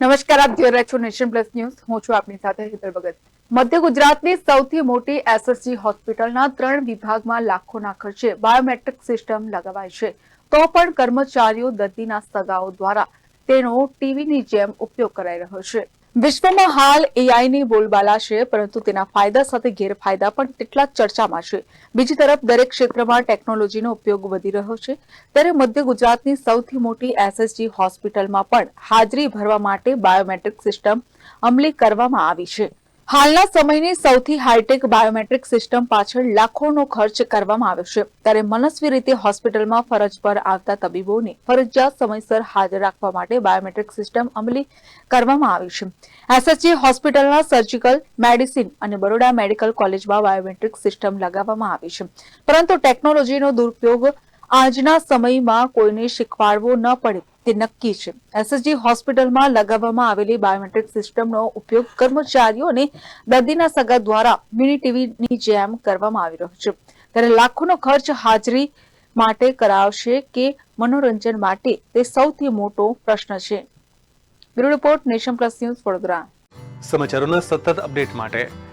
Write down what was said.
નમસ્કાર, આપ જોઈ રહ્યા છો નેશન પ્લસ ન્યૂઝ. હું છું આપની સાથે હેતલ ભગત. મધ્ય ગુજરાતની સૌથી મોટી એસએસજી હોસ્પિટલના ત્રણ વિભાગમાં લાખોના ખર્ચે બાયોમેટ્રિક સિસ્ટમ લગાવાય છે. તો પણ કર્મચારીઓ દર્દીના સગાઓ દ્વારા તેનો ટીવીની જેમ ઉપયોગ કરાઈ રહ્યો છે. વિશ્વમાં હાલ એઆઈની બોલબાલા છે, પરંતુ તેના ફાયદા સાથે ગેરફાયદા પણ તેટલા ચર્ચામાં છે. બીજી તરફ, દરેક ક્ષેત્રમાં ટેકનોલોજીનો ઉપયોગ વધી રહ્યો છે. ત્યારે મધ્ય ગુજરાતની સૌથી મોટી એસએસજી હોસ્પિટલમાં પણ હાજરી ભરવા માટે બાયોમેટ્રિક સિસ્ટમ અમલી કરવામાં આવી છે. હાલના સમયની સૌથી હાઈટેક બાયોમેટ્રિક સિસ્ટમ પાછળ લાખોનો ખર્ચ કરવામાં આવ્યો છે. ત્યારે મનસ્વી રીતે હોસ્પિટલમાં ફરજ પર આવતા તબીબોને ફરજિયાત સમયસર હાજર રાખવા માટે બાયોમેટ્રિક સિસ્ટમ અમલી કરવામાં આવી છે. એસએચજી હોસ્પિટલના સર્જિકલ મેડિસિન અને બરોડા મેડિકલ કોલેજમાં બાયોમેટ્રિક સિસ્ટમ લગાવવામાં આવી છે. પરંતુ ટેકનોલોજીનો દુરુપયોગ આજના સમયમાં કોઈને શીખવાડવો ન પડે તે નક્કી છે. એસએસજી હોસ્પિટલમાં લગાવવામાં આવેલી બાયોમેટ્રિક સિસ્ટમનો ઉપયોગ કર્મચારીઓ અને દર્દીના સગા દ્વારા મિની ટીવીની જેમ કરવામાં આવી રહ્યો છે. ત્યારે લાખોનો ખર્ચ હાજરી માટે કરાવશે કે મનોરંજન માટે તે સૌથી મોટો પ્રશ્ન છે. Bureau report nation plus news Vadodara. સમાચારોના સતત અપડેટ માટે